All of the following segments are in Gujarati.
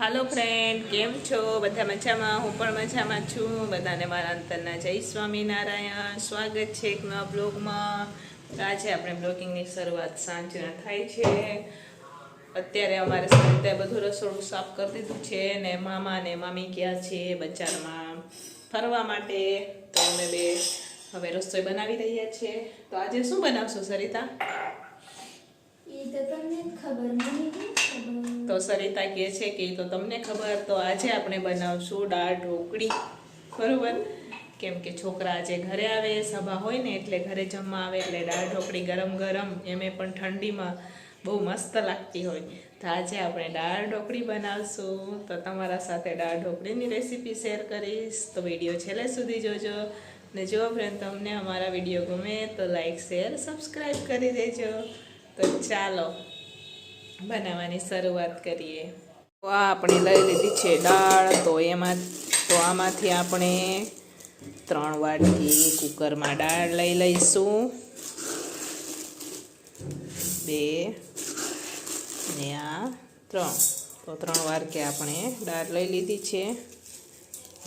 હાલો ફ્રેન્ડ કેમ છો? બધા મજામાં? હું પણ મજામાં છું. બધાને મારા અંતરના જય સ્વામિનારાયણ. સ્વાગત છે એક નવા બ્લોગમાં. આજે આપણે બ્લોગિંગની શરૂઆત સાંજના થાય છે. અત્યારે અમારે સંતે બધું રસોડું સાફ કરી દીધું છે ને મામા ને મામી ગયા છે બજારમાં ફરવા માટે. તો અમે બે હવે રસોઈ બનાવી રહ્યા છીએ તો આજે શું બનાવશો, સરિતા? તો સરિતા કહે છે કે તો તમને ખબર, તો આજે આપણે બનાવશું દાળ ઢોકળી. બરોબર? કેમ કે છોકરા આજે ઘરે આવે, સભા હોય ને એટલે ઘરે જમવા આવે, એટલે દાળ ઢોકળી ગરમ ગરમ, એમે પણ ઠંડીમાં બહુ મસ્ત લાગતી હોય. તો આજે આપણે દાળ ઢોકળી બનાવશું. તો તમારા સાથે દાળ ઢોકળીની રેસીપી શેર કરીશ. તો વીડિયો છેલ્લે સુધી જોજો. ને જો ફ્રેન્ડ તમને અમારા વીડિયો ગમે તો લાઈક શેર સબસ્ક્રાઈબ કરી દેજો. તો ચાલો બનાવવાની શરૂઆત કરીએ. તો આ આપણે લઈ લીધી છે દાળ. તો એમાં, તો આમાંથી આપણે ત્રણ વાટકી કુકરમાં દાળ લઈ લઈશું. બે ને આ ત્રણ. તો ત્રણ વાર કે આપણે દાળ લઈ લીધી છે.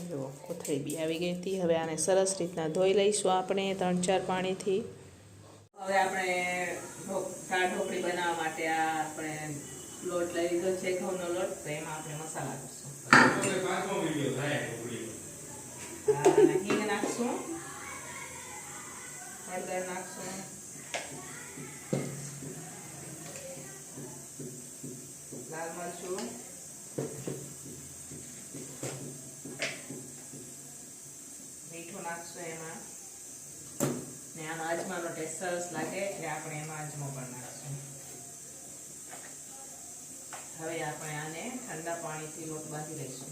જો કોથળી બી આવી ગઈ હતી. હવે આને સરસ રીતના ધોઈ લઈશું આપણે ત્રણ ચાર પાણીથી. હવે આપણે દાળ ઢોકળી બનાવવા માટે આ આપણે લોટ લઈ લીધો છે ઘઉંનો લોટ તો એમાં આપણે મસાલા કરશું હિંગ નાખશું. હળદર નાખશું. લાલ મરચું મીઠું નાખશું એમાં ને આમાં અજમાનો ટેસ્ટ સરસ લાગે એટલે આપણે એમાં અજમો પણ નાખશું હવે આપણે આને ઠંડા પાણીથી લોટ બાંધી લઈશું.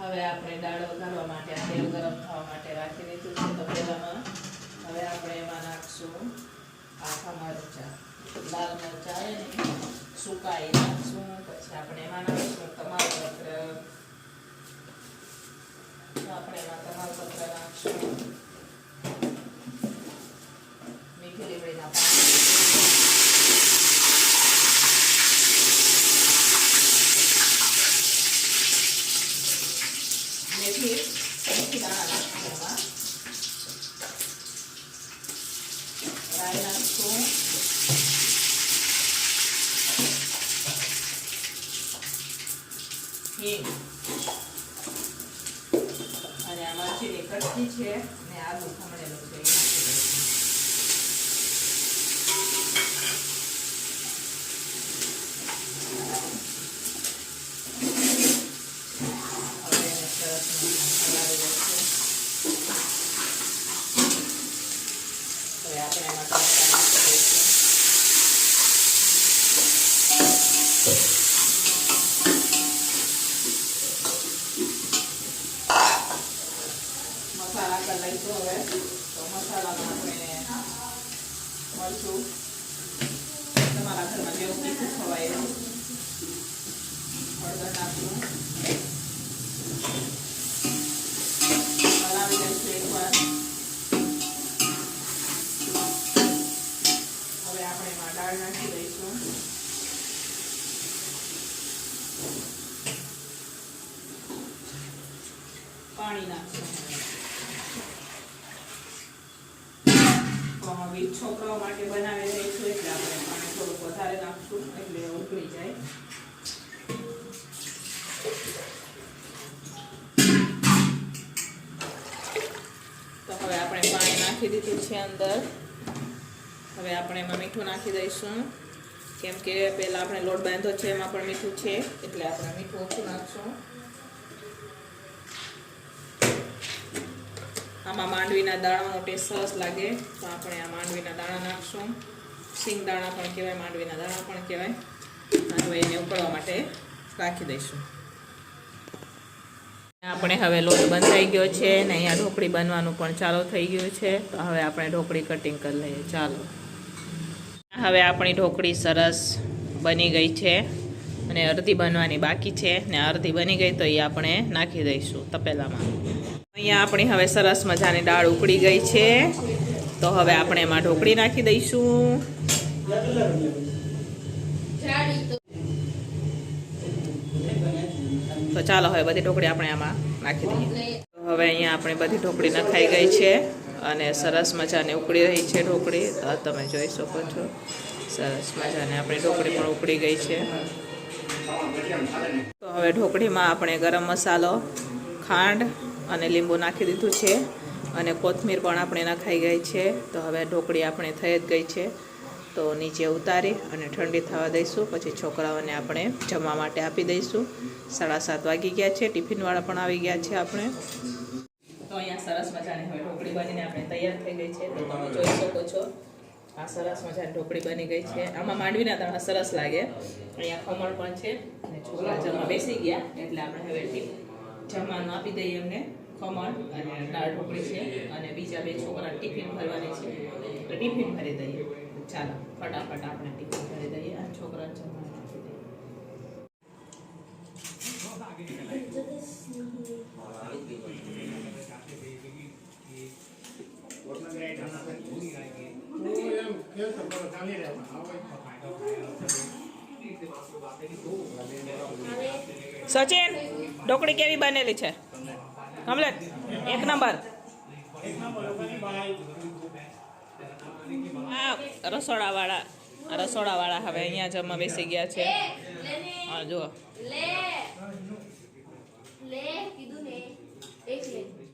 હવે આપણે દાળ વઘારવા માટે આ તેલ ગરમ થવા માટે રાખી દીધું છે તો પહેલામાં હવે આપણે એમાં નાખશું આખા મરચાં, લાલ મરચાં આવે ને તો આપણે એમાં તમાલપત્ર નાખશું મીઠી લીમડીના પાન મેથી મેથી એમાં રાઈ નાખશું હિંગ મરચીની કટકી છે અને આદુ ખમણેલું છે એ નાખી દઈશું હવે એને સરસ મજાનું હલાવી દઈશું હવે આપણે એમાં ટમેટાં નાખી દઈશું કરી હવે તો મસાલામાં આપણે મરચું તમારા ઘરમાં જેવું તીખું ખવાય એવું હળદર નાખશું. હલાવી દઈશું એકવાર. હવે આપણે એમાં દાળ નાખી દઈશું. પાણી નાખશું. હવે છોકરાઓ માટે બનાવી દઈશું એટલે આપણે પાણી થોડુંક વધારે નાખશું, એટલે ઉકળી જાય. તો હવે આપણે પાણી નાખી દીધું છે અંદર. હવે આપણે એમાં મીઠું નાખી દઈશું. કેમ કે પહેલાં આપણે લોટ બાંધો છે, એમાં પણ મીઠું છે, એટલે આપણે મીઠું ઓછું નાખશું. આમાં માંડવીના દાણાનો ટેસ્ટ સરસ લાગે. તો આપણે આ માંડવીના દાણા નાખશું. સિંગ દાણા પણ કહેવાય, માંડવીના દાણા પણ કહેવાય. હવે એને ઉકળવા માટે રાખી દઈશું. આપણે હવે લોટ બંધાઈ ગયો છે ને અહીંયા ઢોકળી બનવાનું પણ ચાલુ થઈ ગયું છે. તો હવે આપણે ઢોકળી કટિંગ કરી લઈએ. ચાલો. હવે આપણી ઢોકળી સરસ બની ગઈ છે અને અડધી બનવાની બાકી છે. ને અડધી બની ગઈ તો એ આપણે નાખી દઈશું તપેલામાં. અહીંયા આપણી હવે સરસ મજાની દાળ ઉકળી ગઈ છે. તો હવે આપણે એમાં ઢોકળી નાખી દઈશું. તો ચાલો હવે બધી ઢોકળી આપણે આમાં નાખી દઈએ. હવે અહીંયા આપણે બધી ઢોકળી નખાઈ ગઈ છે અને સરસ મજાને ઉકળી રહી છે ઢોકળી. તમે જોઈ શકો છો. સરસ મજાને આપણી ઢોકળી પણ ઉકળી ગઈ છે. તો હવે ઢોકળીમાં આપણે ગરમ મસાલો, ખાંડ અને લીંબુ નાખી દીધું છે. અને કોથમીર પણ આપણે નખાઈ ગઈ છે. તો હવે ઢોકળી આપણે થઈ જ ગઈ છે. તો નીચે ઉતારી અને ઠંડી થવા દઈશું. પછી છોકરાઓને આપણે જમવા માટે આપી દઈશું. સાડા સાત વાગી ગયા છે. ટિફિનવાળા પણ આવી ગયા છે આપણે. તો અહીંયા સરસ મજાની હવે ઢોકળી બનીને આપણે તૈયાર થઈ ગઈ છે. તો તમે જોઈ શકો છો. આ સરસ મજાની ઢોકળી બની ગઈ છે. આમાં માંડવીના દાણા સરસ લાગે. અહીંયા ખમણ પણ છે. અને છોકરા જમવા બેસી ગયા. એટલે આપણે હવે જમવાનું આપી દઈએ એમને. ખમણ અને દાળ ઢોકળી છે અને બીજા બે છોકરા ટિફિન ભરવાની છે. તો ટિફિન ભરી દઈએ. ચાલો, ફટાફટ આપણે ટિફિન ભરી દઈએ અને છોકરાને જમવાનું આપી દઈએ. સચિન ઢોકળી કેવી બનેલી છે? કમલેટ એક નંબર. આ રસોડાવાળા રસોડાવાળા હવે અહીંયા જમવા બેસી ગયા છે. હા જુઓ. લે લે.